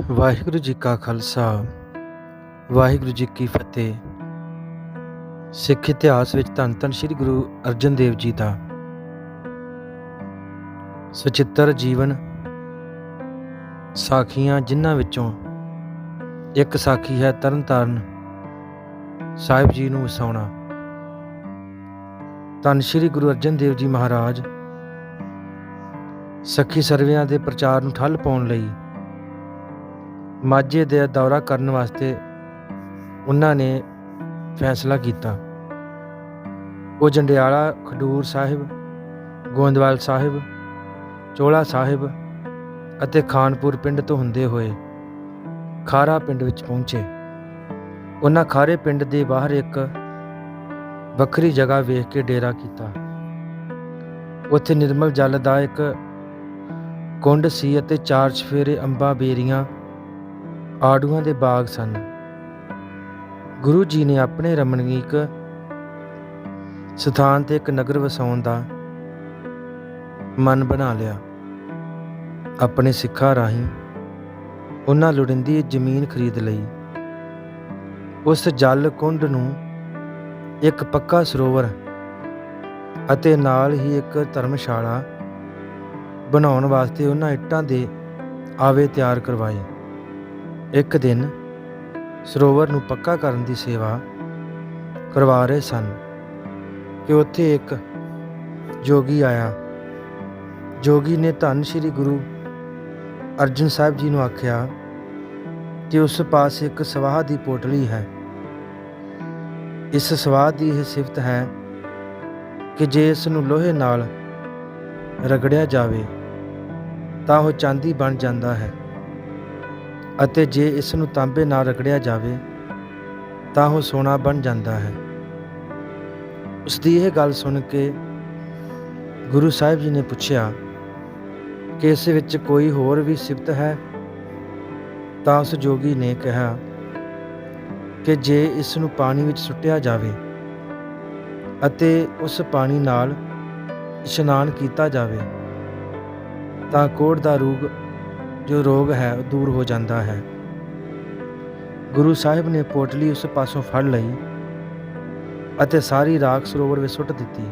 ਵਾਹਿਗੁਰੂ ਜੀ ਕਾ ਖਾਲਸਾ, ਵਾਹਿਗੁਰੂ ਜੀ ਕੀ ਫਤਿਹ। ਸਿੱਖ ਇਤਿਹਾਸ ਵਿੱਚ ਧੰਨ ਧੰਨ ਸ੍ਰੀ ਗੁਰੂ ਅਰਜਨ ਦੇਵ ਜੀ ਦਾ ਸੁਚਿੱਤਰ ਜੀਵਨ ਸਾਖੀਆਂ ਜਿਨ੍ਹਾਂ ਵਿੱਚੋਂ ਇੱਕ ਸਾਖੀ ਹੈ ਤਰਨਤਾਰਨ ਸਾਹਿਬ ਜੀ ਨੂੰ ਵਸਾਉਣਾ। ਧੰਨ ਸ੍ਰੀ ਗੁਰੂ ਅਰਜਨ ਦੇਵ ਜੀ ਮਹਾਰਾਜ, ਸਖੀ ਸਰਵਿਆਂ ਦੇ ਪ੍ਰਚਾਰ ਨੂੰ ਠੱਲ ਪਾਉਣ ਲਈ ਮਾਝੇ ਦਾ ਦੌਰਾ ਕਰਨ ਵਾਸਤੇ ਉਹਨਾਂ ਨੇ ਫੈਸਲਾ ਕੀਤਾ। ਉਹ ਜੰਡਿਆਲਾ ਖਡੂਰ ਸਾਹਿਬ ਗੋਂਦਵਾਲ ਸਾਹਿਬ, ਚੋਲਾ ਸਾਹਿਬ ਅਤੇ ਖਾਨਪੁਰ ਪਿੰਡ ਤੋਂ ਹੁੰਦੇ ਹੋਏ ਖਾਰਾ ਪਿੰਡ ਵਿੱਚ ਪਹੁੰਚੇ। ਉਹਨਾਂ ਖਾਰੇ ਪਿੰਡ ਦੇ ਬਾਹਰ ਇੱਕ ਵੱਖਰੀ ਜਗ੍ਹਾ ਵੇਖ ਕੇ ਡੇਰਾ ਕੀਤਾ। ਉੱਥੇ ਨਿਰਮਲ ਜਲ ਦਾ ਇੱਕ ਕੁੰਡ ਸੀ ਅਤੇ ਚਾਰ ਚਫੇਰੇ ਅੰਬਾਂ, ਬੇਰੀਆਂ ਆੜੂਆਂ ਦੇ ਬਾਗ ਸਨ। ਗੁਰੂ ਜੀ ਨੇ ਆਪਣੇ ਰਮਣੀਕ ਸਥਾਨ ਤੇ ਇੱਕ ਨਗਰ ਵਸਾਉਣ ਦਾ ਮਨ ਬਣਾ ਲਿਆ। ਆਪਣੇ ਸਿੱਖਾਂ ਰਾਹੀਂ ਉਹਨਾਂ ਲੋੜੀਂਦੀ ਜ਼ਮੀਨ ਖਰੀਦ ਲਈ। ਉਸ ਜਲ ਕੁੰਡ ਨੂੰ ਇੱਕ ਪੱਕਾ ਸਰੋਵਰ ਅਤੇ ਨਾਲ ਹੀ ਇੱਕ ਧਰਮਸ਼ਾਲਾ ਬਣਾਉਣ ਵਾਸਤੇ ਉਹਨਾਂ ਇੱਟਾਂ ਦੇ ਆਵੇ ਤਿਆਰ ਕਰਵਾਏ। ਇੱਕ ਦਿਨ ਸਰੋਵਰ ਨੂੰ ਪੱਕਾ ਕਰਨ ਦੀ ਸੇਵਾ ਕਰਵਾ ਰਹੇ ਸਨ ਕਿ ਉੱਥੇ ਇੱਕ ਜੋਗੀ ਆਇਆ। ਜੋਗੀ ਨੇ ਧੰਨ ਸ੍ਰੀ ਗੁਰੂ ਅਰਜਨ ਸਾਹਿਬ ਜੀ ਨੂੰ ਆਖਿਆ ਕਿ ਉਸ ਪਾਸ ਇੱਕ ਸਵਾਹ ਦੀ ਪੋਟਲੀ ਹੈ। ਇਸ ਸਵਾਹ ਦੀ ਇਹ ਸਿਫਤ ਹੈ ਕਿ ਜੇ ਇਸ ਨੂੰ ਲੋਹੇ ਨਾਲ ਰਗੜਿਆ ਜਾਵੇ ਤਾਂ ਉਹ ਚਾਂਦੀ ਬਣ ਜਾਂਦਾ ਹੈ। ਅਤੇ ਜੇ ਇਸ ਨੂੰ ਤਾਂਬੇ ਨਾਲ ਰਗੜਿਆ ਜਾਵੇ, ਤਾਂ ਉਹ ਸੋਨਾ ਬਣ ਜਾਂਦਾ ਹੈ। ਉਸ ਦੀ ਇਹ ਗੱਲ ਸੁਣ ਕੇ ਗੁਰੂ ਸਾਹਿਬ ਜੀ ਨੇ ਪੁੱਛਿਆ, ਕਿ ਇਸ ਵਿੱਚ ਕੋਈ ਹੋਰ ਵੀ ਸਿਫਤ ਹੈ? ਤਾਂ ਉਸ ਜੋਗੀ ਨੇ ਕਿਹਾ, ਕਿ ਜੇ ਇਸ ਨੂੰ ਪਾਣੀ ਵਿੱਚ ਸੁੱਟਿਆ ਜਾਵੇ ਅਤੇ ਉਸ ਪਾਣੀ ਨਾਲ ਇਸ਼ਨਾਨ ਕੀਤਾ ਜਾਵੇ, ਤਾਂ ਕੋੜ ਦਾ ਰੋਗ ਜੋ ਰੋਗ ਹੈ, ਉਹ ਦੂਰ ਹੋ ਜਾਂਦਾ ਹੈ। ਗੁਰੂ ਸਾਹਿਬ ਨੇ ਪੋਟਲੀ ਉਸ ਪਾਸੋਂ ਫੜ ਲਈ ਅਤੇ ਸਾਰੀ ਰਾਖ ਸਰੋਵਰ ਵਿੱਚ ਸੁੱਟ ਦਿੱਤੀ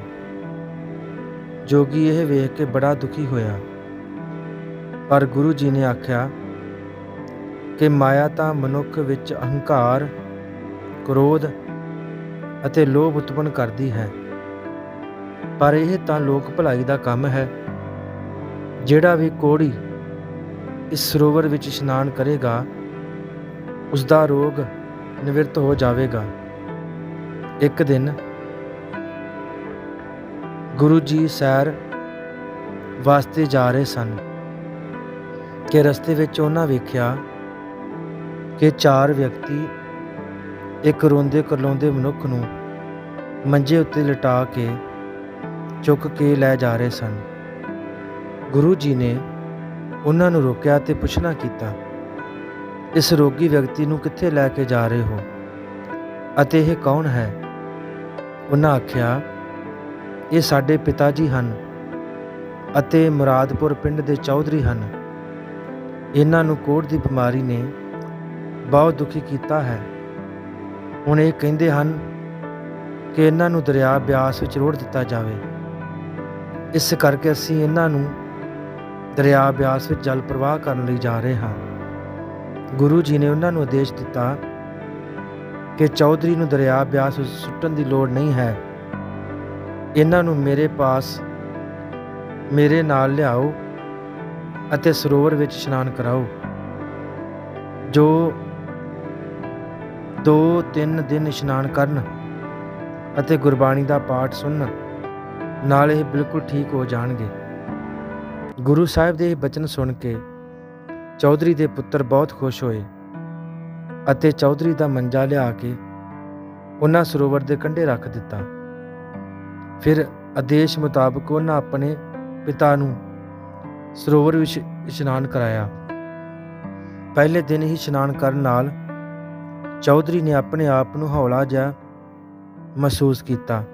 ਜੋਗੀ ਇਹ ਵੇਖ ਕੇ ਬੜਾ ਦੁਖੀ ਹੋਇਆ। ਪਰ ਗੁਰੂ ਜੀ ਨੇ ਆਖਿਆ ਕਿ ਮਾਇਆ ਤਾਂ ਮਨੁੱਖ ਵਿੱਚ ਅਹੰਕਾਰ, ਕ੍ਰੋਧ ਅਤੇ ਲੋਭ ਉਤਪਨ ਕਰਦੀ ਹੈ। ਪਰ ਇਹ ਤਾਂ ਲੋਕ ਭਲਾਈ ਦਾ ਕੰਮ ਹੈ, ਜਿਹੜਾ ਵੀ ਕੋੜੀ ਇਸ ਸਰੋਵਰ ਵਿੱਚ ਇਸ਼ਨਾਨ ਕਰੇਗਾ ਉਸ ਦਾ ਰੋਗ ਨਿਵਰਤ ਹੋ ਜਾਵੇਗਾ। ਇੱਕ ਦਿਨ ਗੁਰੂ ਜੀ ਸੈਰ ਵਾਸਤੇ ਜਾ ਰਹੇ ਸਨ ਕਿ ਰਸਤੇ ਵਿੱਚ ਉਹਨਾਂ ਵੇਖਿਆ ਕਿ ਚਾਰ ਵਿਅਕਤੀ ਇੱਕ ਰੋਂਦੇ ਕਰਲਾਉਂਦੇ ਮਨੁੱਖ ਨੂੰ ਮੰਜੇ ਉੱਤੇ ਲਟਾ ਕੇ ਚੁੱਕ ਕੇ ਲੈ ਜਾ ਰਹੇ ਸਨ। ਗੁਰੂ ਜੀ ਨੇ ਉਹਨਾਂ ਨੂੰ ਰੋਕਿਆ ਤੇ ਪੁੱਛਣਾ ਕੀਤਾ, ਇਸ ਰੋਗੀ ਵਿਅਕਤੀ ਨੂੰ ਕਿੱਥੇ ਲੈ ਕੇ ਜਾ ਰਹੇ ਹੋ? ਅਤੇ ਇਹ ਕੌਣ ਹੈ? ਉਹਨਾਂ ਆਖਿਆ, ਇਹ ਸਾਡੇ ਪਿਤਾ ਜੀ ਹਨ ਅਤੇ ਮੁਰਾਦਪੁਰ ਪਿੰਡ ਦੇ ਚੌਧਰੀ ਹਨ। ਇਹਨਾਂ ਨੂੰ ਕੋੜ ਦੀ ਬਿਮਾਰੀ ਨੇ ਬਹੁਤ ਦੁਖੀ ਕੀਤਾ ਹੈ। ਹੁਣ ਇਹ ਕਹਿੰਦੇ ਹਨ ਕਿ ਇਹਨਾਂ ਨੂੰ ਦਰਿਆ ਬਿਆਸ ਵਿੱਚ ਰੋੜ ਦਿੱਤਾ ਜਾਵੇ। ਇਸ ਕਰਕੇ ਅਸੀਂ ਇਹਨਾਂ ਨੂੰ ਦਰਿਆ ਬਿਆਸ ਵਿੱਚ ਜਲ ਪ੍ਰਵਾਹ ਕਰਨ ਲਈ ਜਾ ਰਹੇ ਹਾਂ। ਗੁਰੂ ਜੀ ਨੇ ਉਹਨਾਂ ਨੂੰ ਆਦੇਸ਼ ਦਿੱਤਾ ਕਿ ਚੌਧਰੀ ਨੂੰ ਦਰਿਆ ਬਿਆਸ ਵਿੱਚ ਸੁੱਟਣ ਦੀ ਲੋੜ ਨਹੀਂ ਹੈ। ਇਹਨਾਂ ਨੂੰ ਮੇਰੇ ਪਾਸ, ਮੇਰੇ ਨਾਲ ਲਿਆਓ ਅਤੇ ਸਰੋਵਰ ਵਿੱਚ ਇਸ਼ਨਾਨ ਕਰਾਓ, ਜੋ ਦੋ ਤਿੰਨ ਦਿਨ ਇਸ਼ਨਾਨ ਕਰਨ ਅਤੇ ਗੁਰਬਾਣੀ ਦਾ ਪਾਠ ਸੁਣਨ, ਨਾਲ ਇਹ ਬਿਲਕੁਲ ਠੀਕ ਹੋ ਜਾਣਗੇ। ਗੁਰੂ ਸਾਹਿਬ ਦੇ ਇਹ ਬਚਨ ਸੁਣ ਕੇ ਚੌਧਰੀ ਦੇ ਪੁੱਤਰ ਬਹੁਤ ਖੁਸ਼ ਹੋਏ ਅਤੇ ਚੌਧਰੀ ਦਾ ਮੰਜਾ ਲਿਆ ਕੇ ਉਹਨਾਂ ਸਰੋਵਰ ਦੇ ਕੰਢੇ ਰੱਖ ਦਿੱਤਾ। ਫਿਰ ਆਦੇਸ਼ ਮੁਤਾਬਕ ਉਹਨਾਂ ਆਪਣੇ ਪਿਤਾ ਨੂੰ ਸਰੋਵਰ ਵਿੱਚ ਇਸ਼ਨਾਨ ਕਰਾਇਆ। ਪਹਿਲੇ ਦਿਨ ਹੀ ਇਸ਼ਨਾਨ ਕਰਨ ਨਾਲ ਚੌਧਰੀ ਨੇ ਆਪਣੇ ਆਪ ਨੂੰ ਹੌਲਾ ਜਿਹਾ ਮਹਿਸੂਸ ਕੀਤਾ।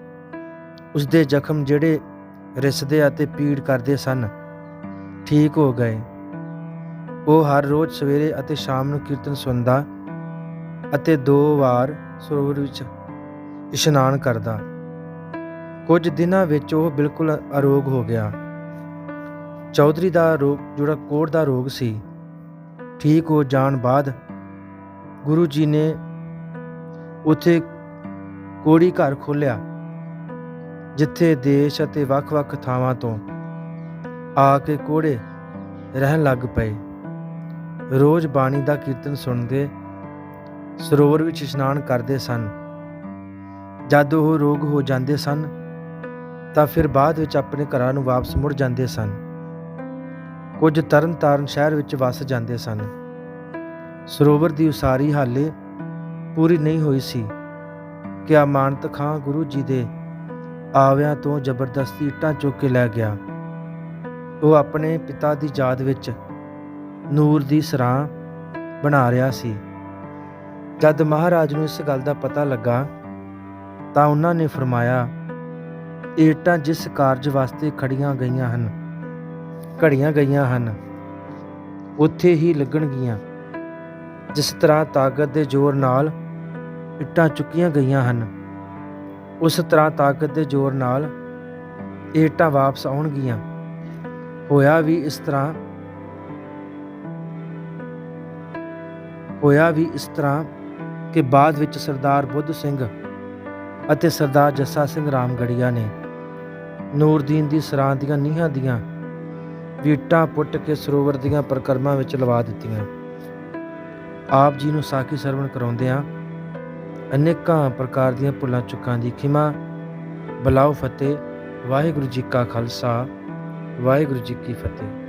ਉਸ ਦੇ ਜ਼ਖਮ ਜਿਹੜੇ ਰਿਸਦੇ ਅਤੇ ਪੀੜ ਕਰਦੇ ਸਨ। ਠੀਕ ਹੋ ਗਏ। ਉਹ ਹਰ ਰੋਜ਼ ਸਵੇਰੇ ਅਤੇ ਸ਼ਾਮ ਨੂੰ ਕੀਰਤਨ ਸੁਣਦਾ ਅਤੇ ਦੋ ਵਾਰ ਸਰੋਵਰ ਵਿੱਚ ਇਸ਼ਨਾਨ ਕਰਦਾ। ਕੁਝ ਦਿਨਾਂ ਵਿੱਚ ਉਹ ਬਿਲਕੁਲ ਅਰੋਗ ਹੋ ਗਿਆ। ਚੌਧਰੀ ਦਾ ਰੋਗ, ਜਿਹੜਾ ਕੋੜ ਦਾ ਰੋਗ ਸੀ, ਠੀਕ ਹੋ ਜਾਣ ਬਾਅਦ ਗੁਰੂ ਜੀ ਨੇ ਉਥੇ ਕੋੜੀ ਘਰ ਖੋਲਿਆ ਜਿੱਥੇ ਦੇਸ਼ ਅਤੇ ਵੱਖ-ਵੱਖ ਥਾਵਾਂ ਤੋਂ ਆ ਕੇ ਕੋੜੇ ਰਹਿਣ ਲੱਗ ਪਏ। ਰੋਜ਼ ਬਾਣੀ ਦਾ ਕੀਰਤਨ ਸੁਣਦੇ, ਸਰੋਵਰ ਵਿੱਚ ਇਸ਼ਨਾਨ ਕਰਦੇ ਸਨ। ਜਦ ਉਹ ਰੋਗ ਹੋ ਜਾਂਦੇ ਸਨ, ਤਾਂ ਫਿਰ ਬਾਅਦ ਵਿੱਚ ਆਪਣੇ ਘਰਾਂ ਨੂੰ ਵਾਪਸ ਮੁੜ ਜਾਂਦੇ ਸਨ। ਕੁਝ ਤਰਨ ਤਾਰਨ ਸ਼ਹਿਰ ਵਿੱਚ ਵਸ ਜਾਂਦੇ ਸਨ। ਸਰੋਵਰ ਦੀ ਉਸਾਰੀ ਹਾਲੇ ਪੂਰੀ ਨਹੀਂ ਹੋਈ ਸੀ। ਕਿ ਮਾਨਤ ਖਾਂ ਗੁਰੂ ਜੀ ਦੇ ਆਵਿਆਂ ਤੋਂ ਜ਼ਬਰਦਸਤੀ ਇੱਟਾਂ ਚੁੱਕ ਕੇ ਲੈ ਗਿਆ। ਉਹ ਆਪਣੇ ਪਿਤਾ ਦੀ ਯਾਦ ਵਿੱਚ ਨੂਰ ਦੀ ਸਰਾਂ ਬਣਾ ਰਿਹਾ ਸੀ। ਜਦ ਮਹਾਰਾਜ ਨੂੰ ਇਸ ਗੱਲ ਦਾ ਪਤਾ ਲੱਗਾ, ਤਾਂ ਉਹਨਾਂ ਨੇ ਫਰਮਾਇਆ, ਏਟਾਂ ਜਿਸ ਕਾਰਜ ਵਾਸਤੇ ਖੜੀਆਂ ਗਈਆਂ ਹਨ, ਘੜੀਆਂ ਗਈਆਂ ਹਨ, ਉੱਥੇ ਹੀ ਲੱਗਣਗੀਆਂ, ਜਿਸ ਤਰ੍ਹਾਂ ਤਾਕਤ ਦੇ ਜ਼ੋਰ ਨਾਲ ਇੱਟਾਂ ਚੁੱਕੀਆਂ ਗਈਆਂ ਹਨ, ਉਸ ਤਰ੍ਹਾਂ ਤਾਕਤ ਦੇ ਜ਼ੋਰ ਨਾਲ ਏਟਾਂ ਵਾਪਸ ਆਉਣਗੀਆਂ। ਹੋਇਆ ਵੀ ਇਸ ਤਰ੍ਹਾਂ, ਹੋਇਆ ਵੀ ਇਸ ਤਰ੍ਹਾਂ ਕਿ ਬਾਅਦ ਵਿੱਚ ਸਰਦਾਰ ਬੁੱਧ ਸਿੰਘ ਅਤੇ ਸਰਦਾਰ ਜੱਸਾ ਸਿੰਘ ਰਾਮਗੜੀਆ ਨੇ ਨੂਰਦੀਨ ਦੀ ਸਰਾਂ ਦੀਆਂ ਨੀਹਾਂ ਦੀਆਂ ਵੀਟਾਂ ਪੁੱਟ ਕੇ ਸਰੋਵਰ ਦੀਆਂ ਪ੍ਰਕਰਮਾਂ ਵਿੱਚ ਲਵਾ ਦਿੱਤੀਆਂ। ਆਪ ਜੀ ਨੂੰ ਸਾਖੀ ਸਰਵਣ ਕਰਾਉਂਦਿਆਂ ਅਨੇਕਾਂ ਪ੍ਰਕਾਰ ਦੀਆਂ ਭੁੱਲਾਂ ਚੁੱਕਾਂ ਦੀ ਖਿਮਾ, ਬਲਾਉ ਫਤਿਹ, ਵਾਹਿਗੁਰੂ ਜੀ ਕਾ ਖਾਲਸਾ ਵਾਹਿਗੁਰੂ ਜੀ ਕੀ ਫਤਿਹ।